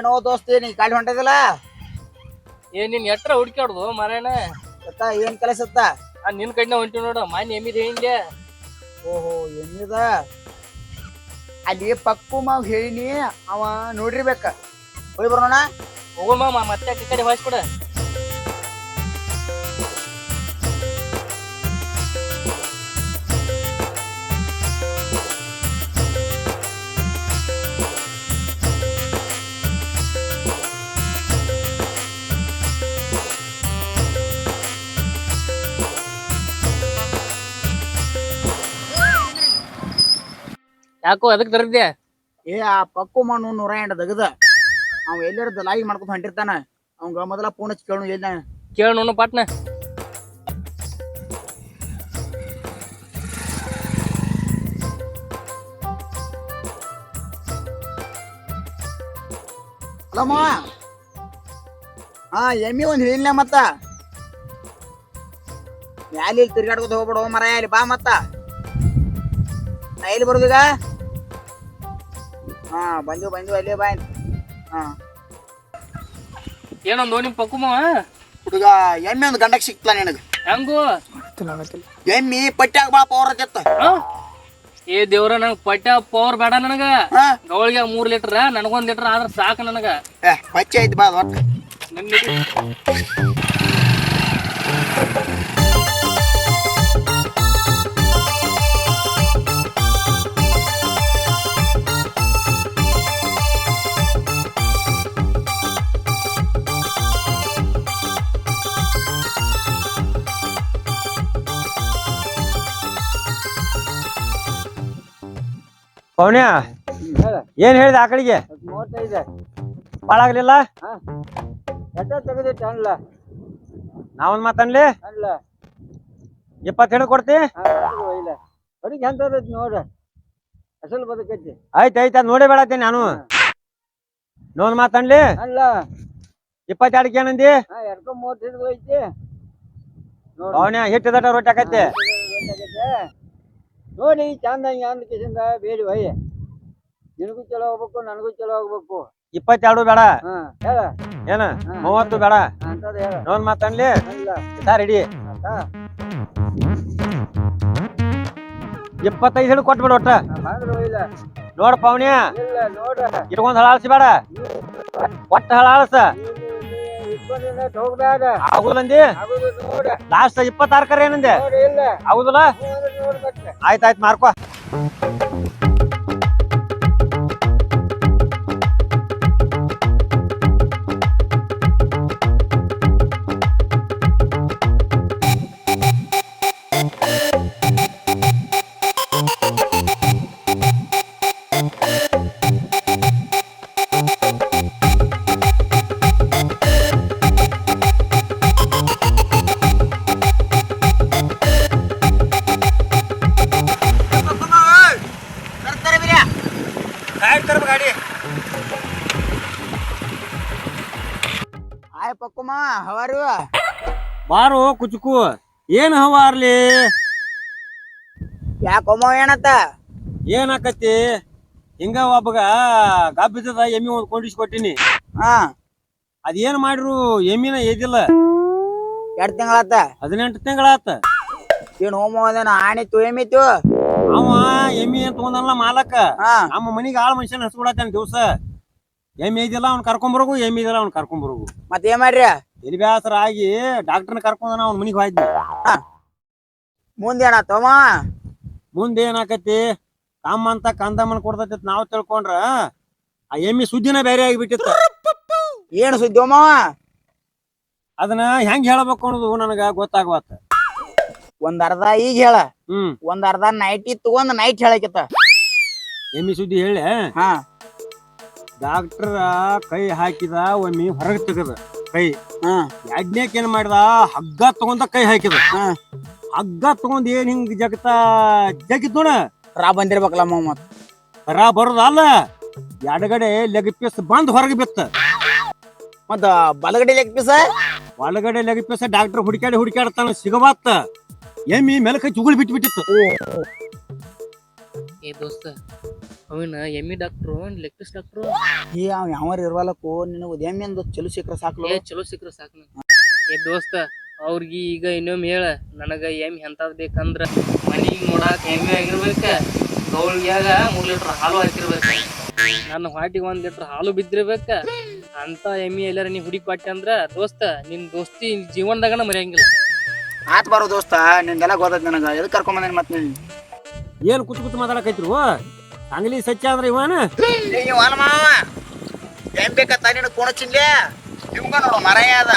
ಏನೋ ದೋಸ್ತಿ ನೀ ಕಾಲಿ ಹೊಂಟದಿಲ್ಲ? ಏ ನಿನ್ ಎಟ್ರ ಹುಡ್ಕ್ಯಾಡ್ದು ಮಾರಾಯಣ. ಅತ್ತ ಏನ್ ಕೆಲಸ ಅತ್ತ ಆ ನಿನ್ ಕಣ್ಣ ಹೊಂಟಿ ನೋಡು ಮಾನ್ ಎಮ್ಮಿದೆ ಹಿಂಗೆ. ಓಹೋ ಎಮ್ಮಿದ? ಅಲ್ಲಿ ಪಕ್ಕು ಮಾವ್ ಹೇಳಿನಿ ಅವ ನೋಡಿರ್ಬೇಕ. ಹೋಗಿ ಬರೋಣ. ಹೋಗೋಣ ಮತ್ತೆ ಈ ಕಡೆ ಹೊಯ್ಸ್ಬಿಡ ಯಾಕೋ ಅದಕ್ಕೆ ತರದ್ದೆ ಏ ಆ ಪಕ್ಕು ಮಣ್ಣು ನೂರ ಎಂಟು ದಗದ. ಅವ ಎಲ್ಲರ ಲಾಗಿ ಮಾಡ್ಕೊಂಡು ಹೊಂಟಿರ್ತಾನ. ಅವಂಗ ಮೊದಲ ಫೋನ್ ಹಚ್ಚಿ ಕೇಳು ಎಲ್ಲ ಕೇಳ ನೋಡು ಪಾಟ್ನ ಅಲ್ಲಮ್ಮ ಹಾ ಎಮ್ಮಿ ಒಂದ್ ಹೇಳಿಲ್ಲ ಮತ್ತ. ಮ್ಯಾಲಿ ತಿರ್ಗಾಡ್ಕೊತ ಹೋಗ್ಬಿಡು ಮರ ಅಲ್ಲಿ ಬಾ ಮತ್ತ. ನಾ ಎಲ್ಲಿ ಬರೋದೀಗ ಹಾ ಬಂದು ಬಂದು ಅಲ್ಲೇ ಬಾ. ಹಾ. ಏನೊಂದು ನಿಮ್ ಪಕ್ಕುಮ? ಹುಡುಗ ಎಮ್ಮೆ ಒಂದು ಗಂಡಕ್ ಸಿಕ್ತಲ್ಲ ನಿನಗ? ಹೆಂಗು? ಎಮ್ಮಿ ಪಟ್ಟ್ಯಾಗ ಬಾಳ ಪವರ್ ಹತ್ತಿತ್ತ ಆ? ಏ ದೇವ್ರ ನಂಗ್ ಪಟ್ಟ ಪವರ್ ಬೇಡ ನನಗ. ಗೌಳಿಗೆ ಮೂರ್ ಲೀಟರ್ ನನಗೊಂದ್ ಲೀಟರ್ ಆದ್ರ ಸಾಕು ನನಗ. ಏ ಪಚ್ಚೆ ಐತಿ ಬಾ ಒಟ್ಟು. ಪೌನ್ಯ ಏನ್ ಹೇಳಿದ ಆಕಳಿಗೆ ಅನ್ಲ ನಾವೊಂದ್ ಮಾತನ್ಲಿ? ಇಪ್ಪತ್ತೆ ಕೊಡ್ತಿ? ನೋಡ ಅಸಲ್ ಬದುಕೈತಿ ಆಯ್ತು ಅದ್ ನೋಡೇ ಬೇಡತ್ತೀನಿ ನಾನು. ನೋನ್ ಮಾತನ್ಲಿ? ಅಲ್ಲ ಇಪ್ಪತ್ತೆರಡಕ್ಕೆ ಏನಂದಿ? ಹಾ ಮೂವತ್ತು ಐತಿ ಹಿಟ್ಟು ಹಿಟ್ಟಿದಟ ರೊಟ್ಟಿ ಆಕೈತಿ? ನೋಡಿ ಚಂದ ಅಂದ ಕಿಸಿಂದ ಬೇಡಿ ಭಯ ನಿನಗೂ ಚಲೋ ಹೋಗ್ಬೇಕು ನನಗೂ ಚಲೋ ಹೋಗ್ಬೇಕು ಇಪ್ಪತ್ತೆರಡು ಬೇಡ. ಹೇಳ. ಏನ? ಮೂವತ್ತು ಬೇಡ? ಅಂತದ ಹೇಳ. ನೋಡ್ ಮಾತನ್ಲಿ ಅಲ್ಲ ರೆಡಿ ಅಂತ ಇಪ್ಪತ್ತೈದು ಹಿಡಿದು ಕೊಟ್ಬಿಡು ಒಟ್ಟ. ಬಂದ್ರು ಇಲ್ಲ ನೋಡ್ ಪೌನ್ಯ ಇಲ್ಲ ನೋಡ. ಇಟ್ಕೊಂಡ್ ಹಳಾಳ್ಸಿ ಬೇಡ. ಒಟ್ಟ ಹಳಾಳ್ಸ. ಆಗುದಂದಿ ಲಾಸ್ಟ್ ಇಪ್ಪತ್ತಾರಕರ ಕರೆ ಏನಂದೆ? ಆಗುದಿಲ್ಲ? ನೋಡ್ಬೇಕು? ಆಯ್ತಾಯ್ತು ಮಾರ್ಕೋ. ಕುಚುಕು. ಏನ್ ಹವಾರ್ಲಿ ಯಾಕೊಮ್ಮ ಏನತ್ತ? ಏನಾಕತಿ ಹಿಂಗ ಒಬ್ಬಗ ಗಬ್ಬಿದ್ದದ ಎಮ್ಮಿ ಒಂದ್ ಕೊಂಡಿಸ್ ಕೊಟ್ಟಿನಿ ಹಾ. ಅದೇನ್ ಮಾಡ್ರು? ಎಮ್ಮಿನ ಎದಿಲ್ಲ. ಎರಡ್ ತಿಂಗಳಾತ? ಹದಿನೆಂಟು ತಿಂಗಳಾತ. ಏನ್ ಹೋಮ ಅದೇನ ಆಣಿತ್ತು ತುಯಮಿತ್ತು ಅವ ಎಮ್ಮಿ ಅಂತ ತಗೊಂಡಲ್ಲ ಮಾಲಕ? ಹಾ. ನಮ್ಮ ಮನಿಗೆ ಆಳ್ ಮನುಷ್ಯನ ಹಸ್ಕೊಡತ್ತಾನ ದಿವ್ಸ. ಎಮ್ಮಿ ಇದಿಲ್ಲ ಅವ್ನ ಕರ್ಕೊಂಬರೋಗು ಎಮ್ಮಿ ಇದಿಲ್ಲ ಅವ್ನ ಕರ್ಕೊಂಬರೋಗು ಮತ್ತೆ ಏನ್ ಮಾಡ್ರಿ? ಎಲ್ಲಿ ಬೇಸರ ಆಗಿ ಡಾಕ್ಟರ್ನ ಕರ್ಕೊಂಡನ ಅವ್ನ ಮನಿಗೆ ಹೋಯ್ದ್ನಿ ಮುಂದೇನತ್ತಮ್ಮ ಮುಂದೆ ಏನಾಕತಿ ತಮ್ಮ ಅಂತ ಕಂದಮ್ಮನ್ ಕೊಡ್ತೈತಿ ನಾವ್ ತಿಳ್ಕೊಂಡ್ರ ಆ ಎಮ್ಮಿ ಸುದ್ದಿನ ಬೇರೆ ಆಗಿಬಿಟ್ಟಿತ್ತ. ಏನ್ ಸುದ್ದಿ ಅಮ್ಮ? ಅದನ್ನ ಹೆಂಗ್ ಹೇಳ್ಬೇಕು ಅನ್ನೋದು ನನಗ ಗೊತ್ತಾಗವತ್ತ. ಒಂದ್ ಅರ್ಧ ಈಗ ಹೇಳ. ಹ್ಮ್. ಒಂದ್ ಅರ್ಧ ನೈಟಿ ಒಂದ್ ನೈಟ್ ಹೇಳಕಿತ್ತ. ಎಮ್ಮಿ ಸುದ್ದಿ ಹೇಳಿ. ಹಾ. ಡಾಕ್ಟರ್ ಕೈ ಹಾಕಿದ ಒಮ್ಮೆ ಹೊರಗೆ ತೆಗದ. ಕೈ. ಹಾ. ಯಾಜ್ಞಕ್ ಏನ್ ಮಾಡಿದ? ಹಗ್ಗ ತಗೊಂಡ ಕೈ ಹಾಕಿದ. ಹಾ. ಹಗ್ಗ ತಗೊಂಡ್ ಏನ್ ಹಿಂಗ್ ಜಗತ್ತ ಜಗಿದ್ ನೋಡ. ರಾ ಬಂದಿರ್ಬೇಕಲ್ಲ ರಾ ಬರೋರ ಬರೋದಲ್ಲ ಎಡಗಡೆ ಲೆಗ್ ಪೀಸ್ ಬಂದ್ ಹೊರಗೆ ಬಿತ್ತ. ಮತ್ತ ಬಲಗಡೆ ಲೆಗ್ ಪೀಸ ಒಳಗಡೆ ಲೆಗ್ ಪೀಸ ಡಾಕ್ಟರ್ ಹುಡುಕಾಡಿ ಹುಡುಕಾಡ್ತಾನ ಸಿಗಬಾತ್ತ. ಎಮ್ಮಿ ಮೆಲಕ ಚುಗುಳಿ ಬಿಟ್ಟು ಬಿಟ್ಟಿತ್ತು ಏ ದೋಸ್ತ ಅವನ ಎಮ್ಮಿ ಡಾಕ್ಟ್ರು ಲೆಕ್ಟಿಸ್ ಡಾಕ್ಟ್ರು ಏ ಅವ್ ಯಾವಾರ ಇರ್ವಾಲಕ್ಕೂ ನಿನಗೆ ಎಮ್ಮೆ ಅಂದ್ ಚಲೋ ಸಿಕ್ಕ್ರ ಸಾಕ್ಲು. ಏ ಚಲೋ ಸಿಕ್ಕ್ರ ಸಾಕು. ಏ ದೋಸ್ತ ಅವ್ರಿಗೆ ಈಗ ಇನ್ನೊಮ್ಮೆ ಹೇಳ ನನಗ ಎಮ್ಮೆ ಎಂತದ್ ಬೇಕಂದ್ರ ಮನಿಗ್ ನೋಡಾಕ ಎಮ್ಮೆ ಆಗಿರ್ಬೇಕ ಗೌಳಿಗ್ಯಾಗ ಮೂರ್ ಲೀಟರ್ ಹಾಲು ಹಾಕಿರ್ಬೇಕು. ನನ್ನ ಹೊಟ್ಟಿಗೆ ಒಂದ್ ಲೀಟರ್ ಹಾಲು ಬಿದ್ದಿರ್ಬೇಕ. ಅಂತ ಎಮ್ಮಿ ಎಲ್ಲಾರ ನೀ ಹುಡುಕಿ ಕೊಟ್ಟೆ ಅಂದ್ರ ದೋಸ್ತ ನಿನ್ ದೋಸ್ತಿ ಜೀವನದಾಗನ ಮರೆಯಂಗಿಲ್ಲ. ಆತ್ ಬಾರೋ ದೋಸ್ತ ನಿಂದೆಲ್ಲ ಗೋದ್ ನನಗ. ಎದಕ್ ಕರ್ಕೊಂಬಂದೇನಿ ಮತ್ ನೀನ್? ಏನ್ ಕುತ್ ಕುತ್ ಮಾತಾಡಕೈತ್ರು ಅಂಗಲಿ ಸಚ್ಚ ಅಂದ್ರ ಇವನ? ಮಾವ. ಏನ್ ಬೇಕತ್ತ ನಿನಗ್ ಕೋಣ ಚಿನ್ಲೆ ಇವಂಗ ನೋಡು ಮರಯ ಅದ.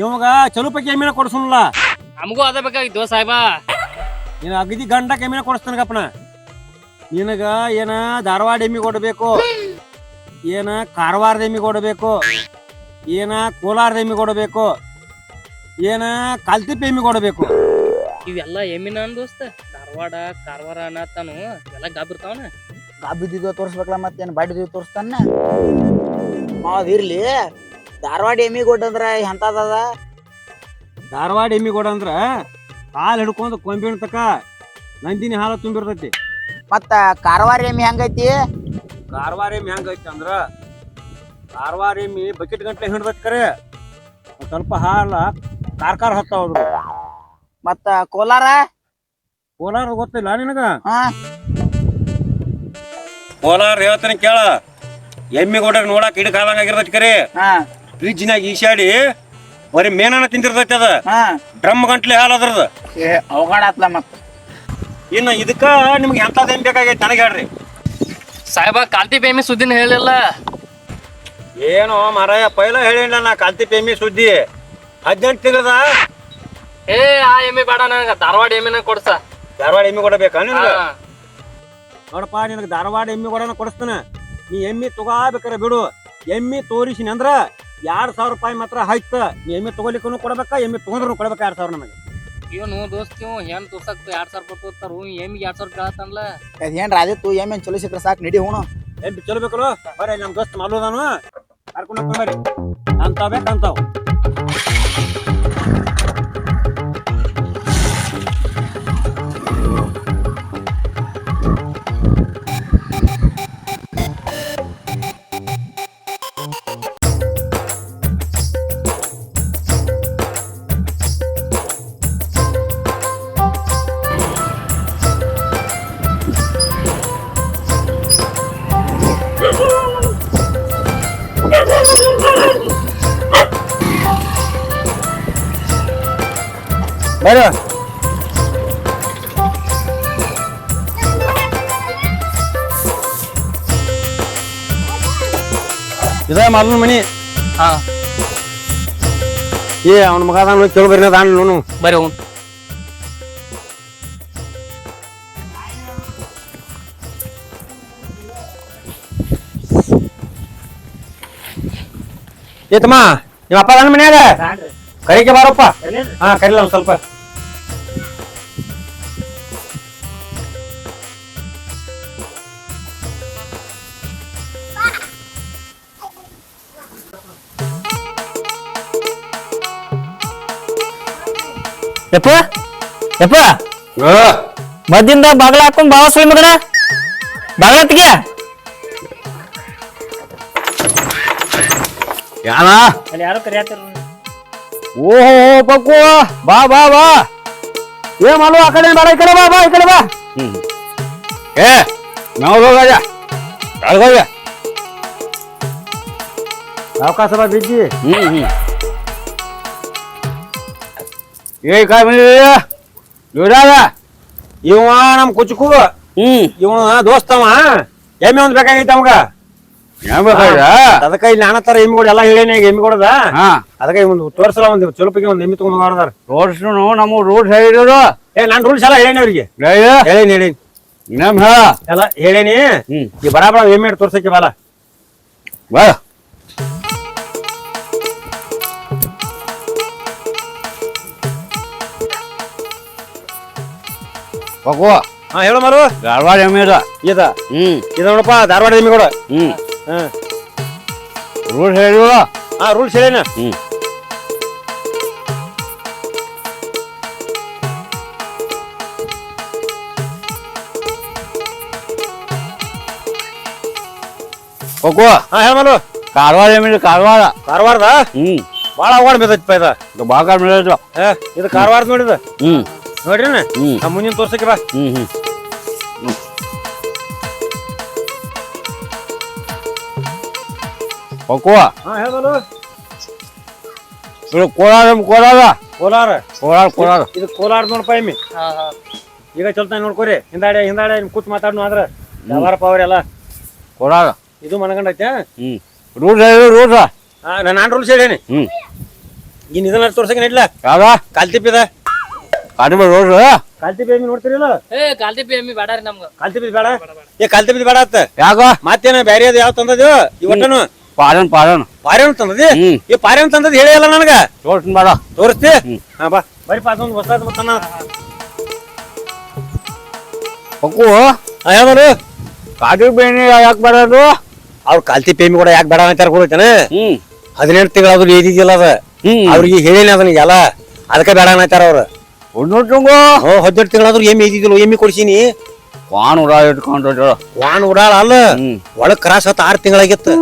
ಇವಾಗ ಚಲೋ ಎಮ್ಮಿನ ನಮಗೂ ಅದ ಬೇಕಾಗಿತ್ತು ಸಾಹೇಬ. ನೀನು ಅಗದಿ ಗಂಡ ಎಮ್ಮಿನ ಕೊಡಿಸ್ತಾನಗಪ್ಪನ ನಿನಗ ಏನ ಧಾರವಾಡ ಎಮ್ಮಿ ಕೊಡಬೇಕು? ಏನ ಕಾರವಾರದ ಎಮ್ಮಿ ಕೊಡಬೇಕು? ಏನ ಕೋಲಾರದ ಎಮ್ಮಿ ಕೊಡಬೇಕು? ಏನ ಕಲ್ತಿಪ್ಪ ಎಮ್ಮಿ ಕೊಡಬೇಕು? ಇವೆಲ್ಲ ಎಮ್ಮಿನ ಅನ್ ದೋಸ್ತ. ಧಾರವಾಡ ಕಾರವಾರ ಅನ್ನತಾನು ಎಲ್ಲ ಗಾಬಿರ್ತಾವನ ಗಾಬಿದ್ದಿದ್ದು ಮತ್ತೆ ಏನು ಬಾಡಿದ್ದು ತೋರಿಸ್ತಾನ? ಮಾವ ಇರ್ಲಿ. ಧಾರವಾಡ ಎಮ್ಮಿ ಗೊಡ್ಡಂದ್ರ ಎಂತದ ಧಾರವಾಡ ಎಮ್ಮಿ ಕೊಡ ಅಂದ್ರೆ ಹಾಲು ಹಿಡ್ಕೊಂಡು ಕೊಂಬಿಣ ತಕ ನಂದಿನಿ ಹಾಲು ತುಂಬಿರ್ತೈತಿ. ಮತ್ತ ಕಾರವಾರ ಎಮ್ಮಿ ಹೆಂಗೈತಿ? ಕಾರವಾರ ಎಮ್ಮಿ ಹೆಂಗೈತಿ ಅಂದ್ರ ಕಾರವಾರ ಎಮ್ಮಿ ಬಕೆಟ್ ಗಂಟ್ಲೆ ಹಿಡ್ದೈತಿ ಕರೆ. ಒಂದ್ ಸ್ವಲ್ಪ ಹಾಲು ಕಾರ್ಕಾರ ಕಾರ್ ಹತ್ತಾವ್ರು ಮತ್ತ ಕೋಲಾರ? ಕೋಲಾರ ಗೊತ್ತಿಲ್ಲ ನಿನಗ? ಹಾ. ಕೋಲಾರ ಹೇಳ್ತಾನೆ ಕೇಳ. ಎಮ್ಮಿ ಗೋಡ ನೋಡಕ್ ಇಡ ಕಾಲಂಗ ಆಗಿರ್ತೈತಿ ಕರಿ. ಹಾ. ಫ್ರಿಜ್ನಾಗ ಈಶಾಡಿ ಬರೀ ಮೇನನ ತಿಂದಿರ್ತೈತಿ ಅದ. ಹಾ. ಡ್ರಮ್ ಗಂಟ್ಲೆ ಹಾಲು ಅದ್ರದ. ಏ ಅವಘಡ ಮತ್ತ. ಇನ್ನು ಇದಕ್ಕ ನಿಮ್ಗೆ ಎಂತದ್ ಏನ್ ಬೇಕಾಗೈತಿ ನನಗೆ ಹೇಳ್ರಿ. ಸಾಹೇಬ ಕಾಲ್ತಿ ಬೇಮಿ ಸುದ್ದಿನ ಹೇಳಿಲ್ಲ. ಏನು ಮಾರಾಯ ಪೈಲ ಹೇಳಿಲ್ಲ ನಾ ಕಾಲ್ತಿ ಪೇಮಿ ಸುದ್ದಿ. ಹದಿನೆಂಟು ತಿಂಗಳದ? ಏ ಆ ಎಮ್ಮಿ ಬೇಡ ನನಗ ಧಾರವಾಡ ಎಮ್ಮಿನ ಕೊಡ್ಸ. ಧಾರವಾಡ ಎಮ್ಮಿ ಕೊಡಬೇಕಾ ನಿನಗ ಹಾ. ನೋಡಪ್ಪ ನಿನಗೆ ಧಾರವಾಡ ಎಮ್ಮಿ ಕೂಡ ಕೊಡಿಸ್ತಾನೆ. ನೀ ಎಮ್ಮಿ ತಗೋಬೇಕಾರೆ ಬಿಡು. ಎಮ್ಮಿ ತೋರಿಸಿನಿ ಅಂದ್ರ ಎರಡ್ ಸಾವಿರ ರೂಪಾಯಿ ಮಾತ್ರ ಹಾಯ್ತ ನೀ ಎಮ್ಮಿ ತಗೋಲಿಕ್ಕೂ ಕೊಡ್ಬೇಕಾ ಎಮ್ಮಿ ತಗೊಂಡ್ರು ಕೊಡ್ಬೇಕಾ ಎರಡ್ ಸಾವಿರ ನಮಗೆ? ಇವನು ದೋಸ್ತಿ ಇವ್ ಹೆಣ್ ತೋರ್ಸಕ್ ಎರಡ್ ಸಾವಿರ ರೂಪಾಯಿ ತೋರ್ತಾರು ಎಮ್ಮಿಗೆ ಎರಡ್ ಸಾವಿರ ಕೇಳತ್ತನ್ಲ ಏನ್ ರಾಜಿತು ಎಮ್ಮೆ ಚಲೋ ಸಿಕ್ಕ್ರ ಸಾಕ್ ನಡಿ ಹೋಣ ಎಮ್ಮಿ ಚಲೋ ಬೇಕಲ್ಲ? ಬರ್ರಿ ನಮ್ಮ ದೋಸ್ತ್ ಮಲ್ಲೋದಾನು ಕರ್ಕೊಂಡು ಹೋಗ್ತಾನ ಬರ್ರಿ ಅಂತಾವ್ ಬೇಕು ಬರ್ರಿ ಇದ ಮಲ್ಲನ ಮನಿ ಹಾ. ಏ ಅವನ ಮಗ ಅದಾನ ಕೇಳು ಬರ್ರಿ ಅದಾನ ನೋನು ಬರ್ರಿ ಅವನು. ಏ ತಮ್ಮ ನಿಮ್ಮ ಅಪ್ಪ ಅದಾನ ಮನ್ಯಾಗ? ಕರಿಕೆ ಬಾರಪ್ಪ. ಹಾ ಕರಿಲ್ಲ ಸ್ವಲ್ಪ. ಯಪ್ಪ ಯಪ್ಪ. ಮದ್ದಿಂದ ಬಾಗ್ಲ ಹಾಕೊಂಡ್ ಬಾವಸ್ಲಿ ಮಗನ ಬಾಗ್ಲತ್ತಿಗೆ ಯಾನ ಅಲ್ಲಿ ಯಾರು ಕರಿಯಾತಿರ ಓಹೋ ಪಕ್ಕು. ಬಾ ಬಾ ಬಾ. ಏ ಮಾಲು ಆ ಕಡೆ ಬೇಡ ಈ ಕಡೆ ಬಾ ಬಾ ಈ ಕಡೆ ಬಾ. ಏ ನಾವು ಹೋಗಾಜ ಹೋಗ ಅವಕಾಶ ಬಾ ಬಿಜ್ಜಿ ಹ್ಮ್ ಹ್ಮ್. ಏ ಕಾಯ್ ಇವ್ರಾಗ? ಇವ ನಮ್ ಕುಚುಕು. ಹ್ಮ್. ಇವನು ದೋಸ್ತವ ಎಮ್ಮೆ ಒಂದ್ ಬೇಕಾಗೈತೆ ಅವಾಗ ಅದಕ್ಕ ಇಲ್ಲಿ ನಾನ ತರ ಎಮ್ಮಿ ಕೊಡ ಎಲ್ಲ ಹೇಳೇನಿ ಎಮ್ಮಿ ಕೊಡದ ಅದಕ್ಕೆ ಒಂದು ತೋರ್ಸಲ್ಲ ಒಂದು ಚಲುಪಿಗೆ ಒಂದು ಎಮ್ಮಿ ತಗೊಂಡ್ ಮಾಡದಾರ ತೋರ್ಸ್ನು ನಮ್ಮ ರೂಲ್ಸ್ ಹೇಳಿದ್ರು ಏ ನಾನ್ ರೂಲ್ಸ್ ಎಲ್ಲ ಹೇಳೇನಿ ಅವ್ರಿಗೆ. ಹೇಳೇನಿ ಹೇಳೇನಿ. ನಮ್ ಹೇಳ. ಎಲ್ಲ ಹೇಳೇನಿ. ಈ ಬರಾಬರ ಎಮ್ಮಿ ತೋರ್ಸಕ್ಕೆ ಬಾಲ. ಬಾ. ಪಕ್ಕು ಹಾ ಹೇಳು ಮಾರು ಧಾರವಾಡ ಎಮ್ಮೆ ಇದ ಇದ ಹ್ಮ್. ಇದ ನೋಡಪ್ಪ ಧಾರವಾಡ ಎಮ್ಮಿ ಕೊಡ. ಹ್ಮ್. ಹಾ. ಹೇಳಿ ಹೇಳಿದ್ರು ಹಾ ರೂಲ್ಸ್ ಹೇಳೇನ. ಹ್ಮ್. ಪಕ್ವ ಹಾ ಹೇಳಮಲು ಕಾರವಾರ ಎಮ್ಮೆ ಕಾರವಾರ ಕಾರವಾರದ ಹ್ಮ್. ಭಾಳ ಅವಾರ್ಡ್ ಬಿದ್ದೈತಿಪ್ಪ ಇದ. ಮೇಳಿದ್ರು ಏ, ಇದು ಕಾರವಾರದ ನೋಡಿದ? ಹ್ಮ್. ನೋಡ್ರಿ ಹ್ಮ್. ನಮ್ಮ ಮುಂದಿನ ತೋರ್ಸಕ್ಕೆ ಬಾ. ಹ್ಮ್ ಹ್ಮ್. ಪಕ್ವ. ಹಾ ಹೇಳಮಲು ಇದು ಕೋಲಾರ ಕೋಲಾರ? ಕೋಲಾರ. ಕೋಲಾರ ಕೋಲಾರ. ಇದು ಕೋಲಾರ ನೋಡಪ್ಪ ಎಮ್ಮಿ ಹಾ ಹಾ. ಈಗ ಚಲ್ತಾನೆ ನೋಡ್ಕೊರಿ. ಹಿಂದಾಡೆ ಹಿಂದಾಡೆ ಕೂತ್ ಮಾತಾಡ್ನು ಆದ್ರ. ವ್ಯವಹಾರ ಪವರ್ ಎಲ್ಲ ಕೋಲಾರ. ಇದು ಮನಗಂಡೈತೆ ಹ್ಮ್. ರೂಲ್ಸ್ ಹೇಳಿ ರೂಲ್ಸ್ ಹಾ ನಾನು ನಾನ್ ರೂಲ್ಸ್ ಹೇಳೇನಿ ಹ್ಮ್. ಇನ್ ಇದನ್ನ ತೋರ್ಸಕ್ಕೆ ಯಾವ್ದ? ಕಾಲ್ತಿಪ್ಪಿದ ಕಾಟಿಬ ರೂಲ್ಸ್ ಕಾಲ್ತಿಪ್ಪಿ ಬೇಮಿ ನೋಡ್ತಿರಿಲ್ಲ? ಏ ಕಾಲ್ತಿ ಬೇಮಿ ಬೇಡ ರೀ ನಮ್ಗ. ಬೇಡ? ಏ ಕಾಲ್ತಿಪ್ಪಿದ್ ಬೇಡ ಆತ. ಯಾಕ? ಮತ್ತೇನ ಬ್ಯಾರೆ ಅದು ಯಾವ ತಂದದು ಇವಟ್ಟನು ಪಾರನ್ ಪಾರನ್. ತಂದದಿ ಈ ಪಾರನ್ ತಂದದ್ ಹೇಳಿ ಅಲ್ಲ ನನಗ. ತೋರ್ಸ್ತೀನಿ ಬೇಡ ತೋರಿಸ್ತಿ. ಹಾ ಬಾ. ಬರೀ ಹೊಸದ್ ಮತ್ತನ್ನ ಪಕ್ಕು. ಕಾಟಿ ಬೇಣಿ ಯಾಕೆ ಬರೋದು ಅವ್ರ ಕಾಲ್ತಿ ಪೇಮಿ ಕೂಡ ಯಾಕೆ ಬೇಡ ಅಂತಾರ ಕೊಡ್ತಾನೆ ಹ್ಮ್. ಹದಿನೆಂಟು ಅದು ಏದಿದ್ದಿಲ್ಲ ಅದ. ಹ್ಮ್. ಅವ್ರಿಗೆ ಹೇಳಿನ ಅದನ್ನ ಎಲ್ಲ ಅದಕ್ಕೆ ಬೇಡ ಅಂತಾರ ಅವ್ರ. ಒಂದು ಓ ಹದಿನೆಂಟು ತಿಂಗಳಾದ್ರೂ ಎಮ್ಮಿ ಇದ್ದಿದ್ದಿಲ್ಲ ಎಮ್ಮಿ ಕೊಡ್ಸೀನಿ. ವಾನ್ ಉಡ ಇಟ್ಕೊಂಡು ವಾನ್ ಉಡಾಳ ಅಲ್ಲ ಒಳಗ್ ಕ್ರಾಸ್ ಹತ್ತು ಆರು ತಿಂಗಳಾಗಿತ್ತು.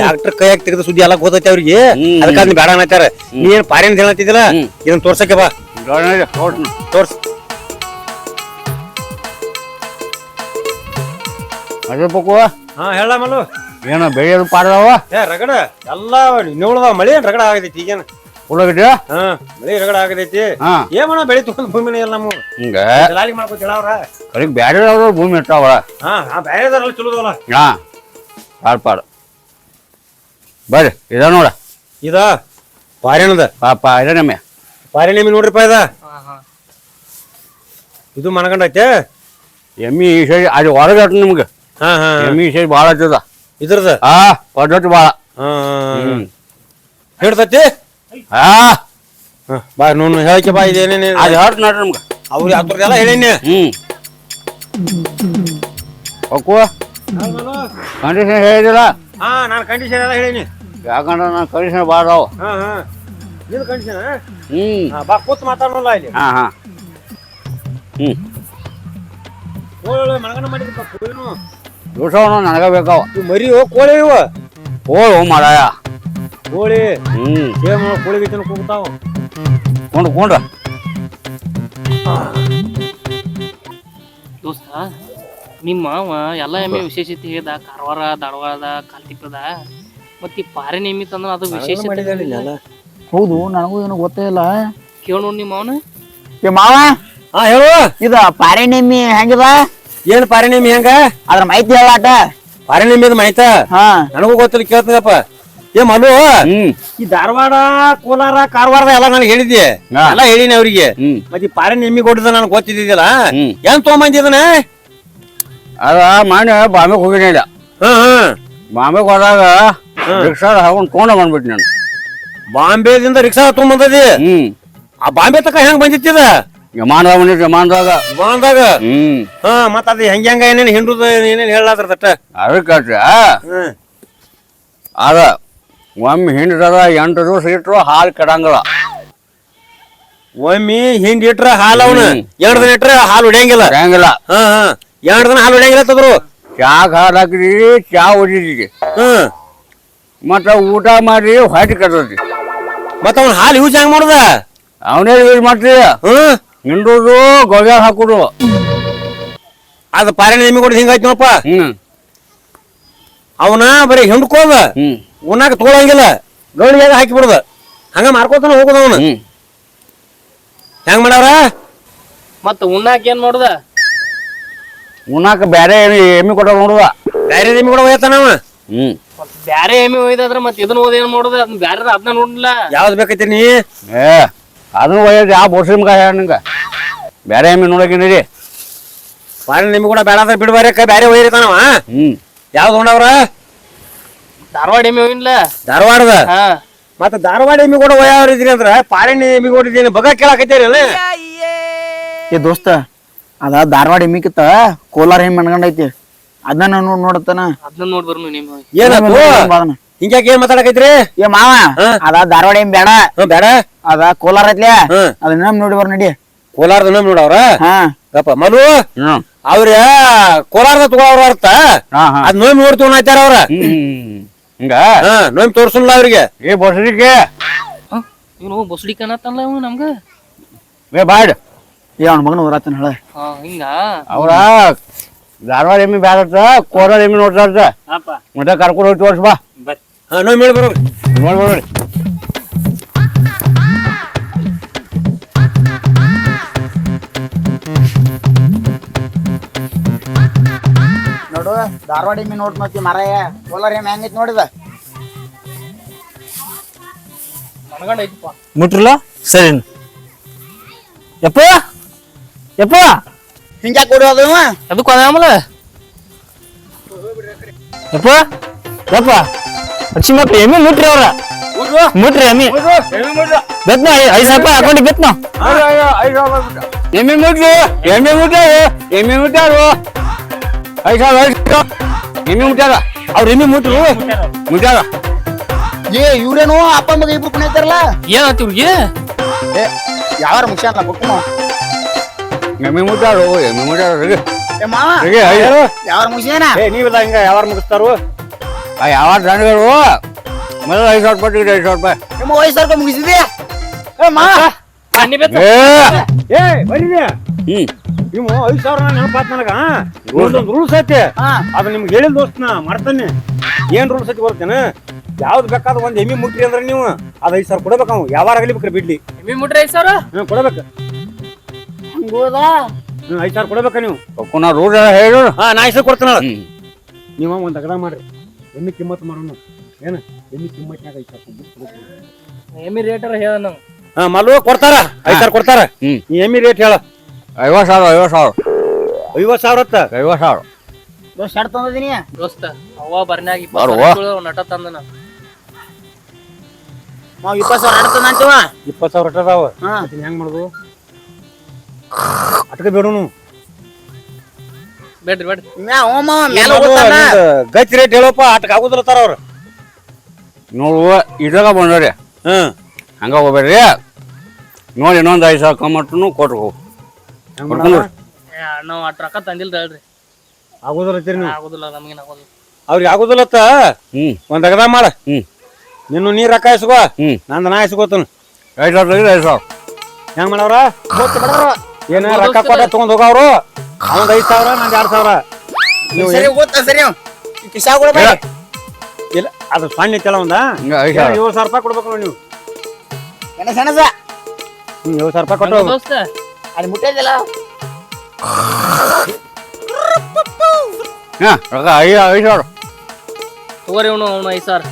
ಡಾಕ್ಟರ್ ಕೈಯಾಗ ತೆಗೆದು ಸುದ್ದಿ ಎಲ್ಲ ಗೊತ್ತೈತೆ ಅವ್ರಿಗೆ. ಅದಕ್ಕೆ ಅದನ್ನ ಬೇಡ ಅನ್ನತ್ತಾರ ನೀನ್ ಪಾರಿನ ಹೇಳತ್ತಿದ್ದಿಲ್ಲ ಹ್ಮ್. ಇದನ್ನ ತೋರ್ಸಕ್ಕೆ ಬಾ. ತೋರ್ಸ್. ಅದೇ ಪಕ್ಕು ಹಾ ಹೇಳ ಮಲ್ಲು. ಏನು ಬೆಳೆಯೋದು ಪಾಡ್ದವ? ಏ ರಗಡ ಎಲ್ಲ ನಿವಳದಾವ ಮಳಿ ಏನ್ ರಗಡ ಆಗೈತಿ ಈಗೇನ? ಉಳ್ಳಾಗಡ್ಡಿ? ಹಾ ಮಳಿ ರಗಡ ಆಗತೈತಿ. ಹಾ. ಏನ್ ಬೆಳಿ ತಗೊಂಡ್ ಭೂಮಿನ ಇಲ್ಲ ನಮ್ಮ ಹಿಂಗ? ದಲಾಲಿ ಅವ್ರ ಬ್ಯಾರೆ ಯಾವ್ದೋ ಭೂಮಿ ಇರ್ತಾವ ಹಾ ಹಾ ಬೇರೆದಾರಲ್ಲ ಚಲೋದಲ್ಲ ಹಾ ಪಾಡ್ ಪಾಡು. ಬರ್ರಿ ಇದ ನೋಡ. ಇದ ಪಾರಿಣದ. ಪಾಪ ಇದ ನಮ್ಮೆ ಪಾರ್ಯಾಣ ಎಮ್ಮಿ ನೋಡ್ರಿಪ್ಪ ಇದ. ಹಾ ಹಾ ಇದು ಮನಗಂಡೈತೆ? ಎಮ್ಮಿ ಈ ಸರಿ ಅದು ಹೊರಗೆ ನಿಮ್ಗೆ. ಹಾ ಹಾ. ಎಮ್ಮಿ ಈ ಸರಿ ಭಾಳ ಹತ್ತದ ಇದ್ರದ ಆ ಪದ್ಧತಿ ಭಾಳ. ಹಾ ಹೇಳ್ತತಿ? ಆ ಬಾ ನೋಡ್ ಹೇಳಕ್ಕೆ ಬಾ ಇದೇನೇನೆ ಅದು ಹೇಳ್ರಿ ನೋಡ್ರಿ ನಮ್ಗೆ. ಅವ್ರಿಗೆ ಅದ್ರದ್ದೆಲ್ಲ ಹೇಳೇನಿ ಹ್ಮ್. ಒಕ್ಕುವ ಕಂಡೀಷನ್ ಹೇಳಿದಿಲ್ಲ? ಹಾ ನಾನು ಕಂಡೀಷನ್ ಎಲ್ಲ ಹೇಳೀನಿ. ಯಾಕಂದ್ರೆ ನಾನು ಕಂಡೀಷನ್ ಭಾಳ ಅದಾವ. ಹಾ ಹಾ. ಇದು ಕಂಡೀಷನ್ ಹ್ಞೂ ಹಾ ಬಾ ಕೂತ್ ಮಾತಾಡೋಲ್ಲ ಇಲ್ಲಿ. ಹಾ ಹಾ. ಹ್ಞೂ ಕೋಳಿ ಮನಗಂಡ ಮಾಡಿದಪ್ಪ ಕೋಳಿನು. ದಿವಸವನು ನನಗ ಬೇಕಾವ. ಮರಿ ಕೋಳಿ ಇವು ಹೋಳು ಮಾರಾಯ. ಕೋಳಿ. ಹ್ಮ್. ಸೇಮ್ ಕೋಳಿ ಗೈತನ ಕೂಗ್ತಾವ ಕೊಂಡು ಕೊಂಡ್ರ ದೋಸ್ತ ನಿಮ್ಮ ಅವ ಎಲ್ಲ ಎಮ್ಮೆ ವಿಶೇಷತೆ ಹೇಳ್ದ. ಕಾರವಾರ ಧಾರವಾಡ ಕಾಲ್ತಿಪ್ಪದ. ಮತ್ತ ಈ ಪಾರಿ ಎಮ್ಮಿ ತಂದ್ರ ಅದು ವಿಶೇಷತೆ ಹೌದು ನನಗೂ ಏನು ಗೊತ್ತೇ ಇಲ್ಲ. ಕೇಳ ನೋಡ್ ನಿಮ್ಮ ಅವನ ಏ ಮಾವ. ಹಾ ಹೇಳು. ಇದ ಪಾರಿಣಿಮಿ ಹೆಂಗಿದ? ಏನ್ ಪಾರಿಣಿಮಿ ಹೆಂಗ? ಅದ್ರ ಮಾಹಿತಿ ಹೇಳಾಟ. ಪಾರಿಣಿಮಿ ಮಾಹಿತಿ ಮಾಹಿತ? ಹಾ. ನನಗೂ ಗೊತ್ತಿಲ್ಲ ಕೇಳ್ತದಪ್ಪ. ಏ ಮಲು ಈ ಧಾರವಾಡ ಕೋಲಾರ ಕಾರವಾರದ ಎಲ್ಲ ನಾನು ಹೇಳಿದ್ದೆ. ಎಲ್ಲ ಹೇಳಿನಿ ಅವ್ರಿಗೆ. ಮತ್ತೆ ಈ ಪಾರಿನ ಎಮ್ಮಿ ಕೊಟ್ಟಿದ್ದ ನನಗೆ ಗೊತ್ತಿದ್ದಿಲ್ಲ ಹ್ಮ್. ಏನ್ ತೊಗೊಂಬಂದಿದನ ಅದ ಮಾಡಿ ಬಾಂಬೆಗೆ ಹೋಗಿನ ಇಲ್ಲ ಹಾ ಹಾ. ಬಾಂಬೆಗೆ ಹೋದಾಗ ರಿಕ್ಷಾ ಹಾಕೊಂಡು ತೊಗೊಂಡ ಬಂದ್ಬಿಟ್ಟು ನಾನು. ಬಾಂಬೆದಿಂದ ರಿಕ್ಷಾ ತೊಗೊಂಬಂದದಿ ಆ ಬಾಂಬೆ ತಕ ಹೆಂಗ್ ಬಂದಿತ್ತಿದ ವಿಮಾನದಾಗ ಬಂದಿದ್ದು ವಿಮಾನದಾಗ ವಿಮಾನದಾಗ ಹ್ಮ್. ಹಾ ಮತ್ತ ಅದು ಹೆಂಗ ಹೆಂಗ ಏನೇನು ಹಿಂಡುದ ಏನೇನು ಹೇಳಾದ್ರ ತಟ್ಟ ಅದಕ್ಕೆ ಅದ ಒಮ್ಮೆ ಹಿಂಡ್ದಾಗ ಎಂಟು ದಿವಸ ಇಟ್ಟರು ಹಾಲು ಕೆಡಂಗಿಲ್ಲ. ಒಮ್ಮೆ ಹಿಂಡ್ ಇಟ್ರ ಹಾಲು ಅವನು. ಎರಡು ದಿನ ಇಟ್ರ ಹಾಲು ಹೊಡಿಯಂಗಿಲ್ಲ. ಕೆಡಂಗಿಲ್ಲ ಹಾ ಹಾ. ಎರಡು ದಿನ ಹಾಲು ಹೊಡಿಯಂಗಿಲ್ಲ ತದ್ರು ಚಾಕ್ ಹಾಲು ಹಾಕಿದೀವಿ ಚಾ ಹೊಡಿದೀವಿ ಹ್ಮ್ ಮತ್ತು ಊಟ ಮಾಡಿ ಹೊಟ್ಟೆ ಕಟ್ಟತಿ ಮತ್ತ ಅವ್ನ ಹಾಲು ಯೂಸ್ ಹೆಂಗ್ ಮಾಡುದ? ಅವನೇ ಯೂಸ್ ಮಾಡ್ತೀವಿ ಹ್ಮ್ ಹಿಂಡುದು ಗೊಬ್ಬರ ಹಾಕುದು. ಅದು ಪಾರಾಯಣ ನಿಮಗೆ ಕೊಡ್ ಹಿಂಗಾಯ್ತು ನೋಡಪ್ಪ. ಹ್ಮ್. ಅವನ ಬರೀ ಹಿಂಡ್ಕೋದ. ಹ್ಮ್. ಉಣ್ಣಾಕ ತಗೊಳಂಗಿಲ್ಲ. ಗೌಳಿಯಾಗ ಹಾಕಿ ಬಿಡುದ. ಹಂಗ ಮಾರ್ಕೋತಾನ ಹೋಗುದ ಅವನು. ಹ್ಮ್. ಹೆಂಗ್ ಮಾಡವ್ರ? ಮತ್ತ ಉಣ್ಣಾಕ ಏನ್ ಮಾಡುದ? ಉಣ್ಣಾಕ ಬ್ಯಾರೆ ಎಮ್ಮಿ ಕೊಟ್ಟ ನೋಡುದ ಬ್ಯಾರೆ ಎಮ್ಮಿ ಕೂಡ ಹೋಯ್ತಾನ ಅವ ಹ್ಮ್. ಮತ್ ಬ್ಯಾರೆ ಎಮ್ಮಿ ಒಯ್ದಾದ್ರ ಮತ್ ಇದನ್ನ ಓದ್ ಏನ್ ಮಾಡುದ? ಅದನ್ನ ಬ್ಯಾರೆ ಅದನ್ನ ನೋಡ್ಲಿಲ್ಲ. ಯಾವ್ದು ಬೇಕೈತಿ ನೀ? ಏ ಅದನ್ನ ಒಯ್ಯೋದು ಯಾವ ಬೋರ್ಸಿ ಮಗ ಹೇಳ ನಿಂಗ. ಬ್ಯಾರೆ ಎಮ್ಮಿ ನೋಡಕಿನರಿ ಬಾರಿ ಎಮ್ಮಿ ಕೂಡ ಬೇಡ ಅಂದ್ರೆ ಬಿಡ್ಬಾರ ಬ್ಯಾರೆ ಒಯ್ತಾನವ ಹ್ಮ್. ಯಾವ್ದು ಹೊಂಡವ್ರ ಧಾರವಾಡ ಎಮ್ಮಿ ಹೋಗಿನ್ಲ ಧಾರವಾಡದ? ಹಾ. ಮತ್ತ ಧಾರವಾಡ ಎಮ್ಮಿ ಕೂಡ ಒಯ್ಯಾವ್ರ ಇದ್ರಿ ಅಂದ್ರ ಪಾರಾಯಣ ಎಮ್ಮಿ ಕೂಡ ಇದ್ದೀನಿ. ಬಗ ಕೇಳಾಕತ್ತೀರಿ ಅಲ್ಲ? ಏ ದೋಸ್ತ ಅದ ಧಾರವಾಡ ಎಮ್ಮಿಕಿತ್ತ ಕೋಲಾರ ಹೆಮ್ಮೆ ಅನ್ಕೊಂಡೈತಿ ಅದನ್ನ ನೋಡ್ ನೋಡತ್ತಾನ. ಅದನ್ನ ನೋಡ್ ಬರ್ನು ನಿಮ್ಮ ಹಿಂಗ್ಯಾಕ ಏನ್ ಮಾತಾಡಕೈತ್ರಿ ಏ ಮಾವ? ಅದ ಧಾರವಾಡ ಎಮ್ಮಿ ಬೇಡ. ಬೇಡ? ಅದ ಕೋಲಾರ ಐತ್ಲೆ. ಹ್ಮ್ ಅದನ್ನ ನೋಡಿ ಬರ್ ನಡಿ. ಕೋಲಾರದ ನಮ್ ನೋಡವ್ರ ಹಾ. ಗಪ್ಪ ಮನು? ಹ್ಮ್. ಅವ್ರ ಕೋಲಾರದ ತಗೋವ್ರ ಅರ್ಥ ಅದ್ ನೋಡಿ ನೋಡ್ತೀವ್ ಅವ್ರ? ಹ್ಮ್. ಹಿಂಗ? ಹಾ ನೋಯ್ ತೋರ್ಸಲ್ಲ ಅವ್ರಿಗೆ. ಏ ಬಸಡಿಗೆ ಇವನು ಬಸ್ಡಿ ಕಣತ್ತಲ್ಲ ಇವ್ ನಮ್ಗ? ಏ ಬಾಡ್. ಏ ಅವ್ನ ಮಗನ ಓದಾತನ ಹೇಳ. ಹಾ ಹಿಂಗ? ಅವ್ರ ಧಾರವಾಡ ಎಮ್ಮಿ ಬ್ಯಾಡ ಕೋಲಾರ ಎಮ್ಮಿ ನೋಡ್ತಾರ ಮತ್ತೆ ಕರ್ಕೊಂಡು ಹೋಗಿ ತೋರ್ಸ್ ಬಾ. ಹಾ ನೋಯ್ ಮೇಡ ಬರೋ ನೋಡಿ ನೋಡಿ. ಧಾರವಾಡ ಮೀನು ನೋಡ್ ನೋಡ್ತಿ ಮಾರಾಯ ಕೋಲಾರ ಏನ್ ಹೆಂಗೈತಿ ನೋಡಿದ ಮುಟ್ರಲ್ಲ ಸರಿ ಯಪ್ಪ ಯಪ್ಪ ಹಿಂಗ್ಯಾಕ್ ಕೊಡೋದು ಇವ? ಕೊನೆ ಆಮೇಲೆ ಯಪ್ಪ ಯಪ್ಪ ಅಕ್ಷಿ ಮಕ್ಳು ಎಮ್ಮೆ ಮುಟ್ರಿ ಅವ್ರ ಮುಟ್ರಿ ಎಮ್ಮೆ ಬೆತ್ನ ಐದು ಸಾವಿರ ರೂಪಾಯಿ ಅಕೌಂಟಿಗೆ ಬೆತ್ನ ಎಮ್ಮಿ ಮುಟ್ರಿ ಎಮ್ಮಿ ಮುಟ್ಟಾರ ಎಮ್ಮಿ ಮುಟ್ಟಾರು ಐದು ಸಾವಿರ ಐದು ಎಮ್ಮಿ ಮುಟ್ಟಾರ ಅವ್ರ ಎಮ್ಮೆ ಮುಟ್ರು. ಮುಟ್ಟಾರ ಏ ಇವ್ರೇನು? ಅಪ್ಪ ಮಗ ಇಬ್ರು ಕುಣಿತಾರಲ್ಲ ಏನಾಯ್ತು ಇವ್ರಿಗೆ? ಏ ಯಾವಾರ ಮುಖ್ಯ ಅಲ್ಲ ಬುಕ್ಕು ಎಮ್ಮಿ ಮುಟ್ಟಾರು ಎಮ್ಮಿ ಮುಟ್ಟಾರ ಐದು ಯಾವಾರ ಮುಗಿಸ್ಯಾನ? ಏ ನೀವೆಲ್ಲ ಹಿಂಗ ಯಾವಾರ ಮುಗಿಸ್ತಾರು? ಯಾವ ದಂಡಗಳು ಮೊದಲು ಐದು ಸಾವಿರ ರೂಪಾಯಿ ಐದು ಸಾವಿರ ರೂಪಾಯಿ. ನಿಮ್ಮ ಸಾವಿರ ಮುಗಿಸಿದೆ ಏ ಮಾ ಏ. ಏ ನೀವು ಐದ್ ಸಾವಿರ ನೆನಪಾತ್ ನನಗ? ಒಂದೊಂದು ರೂಲ್ಸ್ ಐತೆ. ಹಾ. ಅದು ನಿಮ್ಗೆ ಹೇಳಿದ ದೋಸ್ತ ನಾ ಮಾಡ್ತಾನೆ. ಏನ್ ರೂಲ್ಸ್ ಐತಿ ಬರ್ತೇನೆ ಯಾವ್ದು ಬೇಕಾದ ಒಂದ್ ಎಮ್ಮಿ ಮುಟ್ರಿ ಅಂದ್ರೆ ನೀವು ಅದ್ ಐದ್ ಸಾವಿರ ಕೊಡ್ಬೇಕು ಅವ್. ಯಾವಾರ ಆಗಲಿ ಬೇಕ್ರಿ ಬಿಡ್ಲಿ. ಎಮ್ಮಿ ಮುಟ್ರಿ ಐದ್ ಸಾವಿರ? ಹ್ಮ್ ಕೊಡ್ಬೇಕು. ಹಂಗೋದಾ ಹ್ಮ್ ಐದ್ ಸಾವಿರ ಕೊಡ್ಬೇಕ ನೀವು. ಪುನಃ ರೂಲ್ ಹೇಳು. ಹಾ ನಾ ಹೆಸರು ಕೊಡ್ತೇನೆ ಹ್ಮ್. ನೀವು ಒಂದು ಅಗಡ ಮಾಡ್ರಿ. ಎಮ್ಮಿ ಕಿಮ್ಮತ್ ಮಾಡೋಣ. ಏನ? ಎಮ್ಮಿ ಕಿಮ್ಮತ್ನಾಗ ಐದ್ ಸಾವಿರ. ಎಮ್ಮಿ ರೇಟ್ ಹೇಳ ನಾವು ಹಾ ಮಲ್ವ ಕೊಡ್ತಾರ. ಐದ್ ಸಾವಿರ ಕೊಡ್ತಾರ. ಹ್ಮ್. ನೀ ಎಮ್ಮಿ ರೇಟ್ ಹೇಳ. ಐವತ್ತು ಸಾವಿರ ಐವತ್ತು ಸಾವಿರ. ಐವತ್ ಸಾವಿರ ಹತ್ತ? ಐವತ್ತು ಸಾವಿರ. ದೋಸ್ತ ಶರ್ಟ್ ತಂದಿದ್ದೀನಿ ದೋಸ್ತ ಅವ್ವ ಬರ್ನ್ಯಾಗ ಬರ್ವಾ. ಇಪ್ಪತ್ತು ನಟ ತಂದನ. ಮಾವ ಇಪ್ಪತ್ತು ಸಾವಿರ ಆಡ್ತಾನ ಅಂತೀವ? ಇಪ್ಪತ್ ಸಾವಿರ ಅದಾವ. ಹಾ. ಹೆಂಗ್ ಮಾಡುದು? ಅಟ್ಕ ಬೇಡನು ಬೇಡ್ರಿ ಬೇಡ್ರಿ. ಮ್ಯಾ ಓಮ ಮ್ಯಾಲ ಹೋಗ್ತಾನ ಗಚ್ಚ ರೇಟ್ ಹೇಳಪ್ಪ ಅಟ್ಕ ಆಗುದಿಲ್ಲ ತರ ಅವ್ರ. ನೋಡುವ ಇದಾಗ ಬಂದ್ರಿ ಹ್ಮ್. ಹಂಗ ಹೋಗ್ಬೇಡ್ರಿ. ನೋಡಿ ಇನ್ನೊಂದು ಐದು ಸಾವಿರ ಕಮ್ಮಟ್ಟು ಕೊಟ್ಟು ನಾವು ಅಟ್ ರೊಕ್ಕ ತಂದಿಲ್ಲ ಹೇಳ್ರಿ. ಆಗುದಿಲ್ಲತ್ತೀರಿ ನೀವು ಆಗುದಿಲ್ಲ ನಮಗೇನ್ ಆಗೋದಿಲ್ಲ. ಅವ್ರಿಗೆ ಆಗುದಿಲ್ಲತ್ತ? ಹ್ಮ್. ಒಂದ್ ಅಗದ ಮಾಡ. ಹ್ಮ್. ನಿನ್ನ ನೀರ್ ರೊಕ್ಕ ಇಸ್ಕೋ ಹ್ಮ್. ನಂದ ನಾ ಇಸ್ಕೋತನ ಐದು ಸಾವಿರ ತೆಗೆದು ಐದು ಸಾವಿರ ಹೆಂಗ್ ಮಾಡವ್ರ? ಏನ ರೊಕ್ಕ ಕೊಟ್ಟ ತಗೊಂಡ್ ಹೋಗವ್ರು? ಅವಂದ್ ಐದ್ ಸಾವಿರ ನಂದ್ ಎರಡ್ ಸಾವಿರ. ನೀವು ಸರಿ ಗೊತ್ತ ಸರಿ? ಕಿಶಾಗಳು ಬೇಡ. ಇಲ್ಲ ಅದು ಸಣ್ಣ ಇತ್ತಲ್ಲ ಒಂದ ಹಿಂಗ ಐದು ಸಾವಿರ. ಏಳು ಸಾವಿರ ರೂಪಾಯಿ ಕೊಡ್ಬೇಕು ನೋಡಿ ನೀವು? ಸಣ್ಣ ಸೆಣಸ ಹ್ಮ್ ಏಳು ಸಾವಿರ ರೂಪಾಯಿ ಕೊಟ್ಟು ಹಂಗ ದೋಸ್ತ. ಅಲ್ಲಿ ಮುಟ್ಟಿದಿಲ್ಲ ಹಾ ರೊಕ್ಕ ಐದು ಐದು ಸಾವಿರ. ತಗೋರಿ ಅವನು ಅವನು ಐದು ಸಾವಿರ.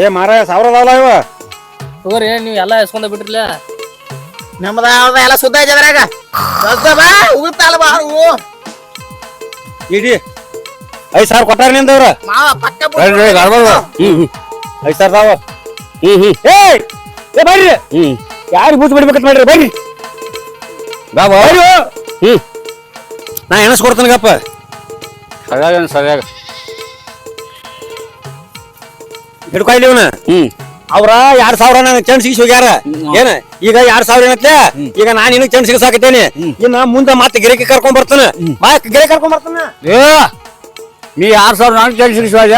ಏ ಮಾರ ಸಾವಿರ ಅದಾವಲ್ಲ ಇವ? ತಗೋರಿ ನೀವು ಎಲ್ಲ ಎಸ್ಕೊಂಡ ಬಿಟ್ರಿಲ್ಲ? ನಮ್ದ ಯಾವ್ದ ಎಲ್ಲ ಸುದ್ದ ಐತೆ ಅದ್ರಾಗ. ಬಾ ಅವು. ಇಡಿ. ಐದು ಸಾವಿರ ಕೊಟ್ಟಾರ ನಿಂದವ್ರ ಮಾವ ಪಕ್ಕ ಹ್ಞೂ ಐದ್ ಸಾವಿರ ಹ್ಞೂ ಹ್ಞೂ ಏ ಏ ಬರ್ರಿ. ಹ್ಮ್. ಯಾರಿಗೆ ಬೂತ್ ಬಿಡ್ಬೇಕಂತ ಮಾಡ್ರಿ ಬರ್ರಿ. ಬಾ ಬರ್ರಿ ಹ್ಮ್. ನಾ ಎಣಸ್ಕೊಡ್ತೇನಗಪ್ಪ ಸರಿಯಾಗ ಸರಿಯಾಗ. ಹಿಡ್ಕೊಯ್ಲಿ ಇವನ. ಹ್ಮ್. ಅವ್ರ ಎರಡ್ ಸಾವಿರ ನನಗೆ ಚಂಡ್ ಸಿಗಿಸಿ ಹೋಗ್ಯಾರ. ಏನ? ಈಗ ಎರಡ್ ಸಾವಿರ ಏನತ್ತೆ ಈಗ ನಾನ್ ನಿನಗ್ ಚಂಡ್ ಸಿಗಸಾಕತ್ತೇನಿ. ಇನ್ನ ಮುಂದೆ ಮತ್ತೆ ಗಿರಕಿ ಕರ್ಕೊಂಡ್ ಬರ್ತಾನ. ಬಾ ಗಿರಕಿ ಕರ್ಕೊಂಡ್ ಬರ್ತಾನ. ಏ ನೀ ಎರಡ್ ಸಾವಿರ ನಾನು ಚಂಡ್ ಸಿಗಿಸುವಾಗ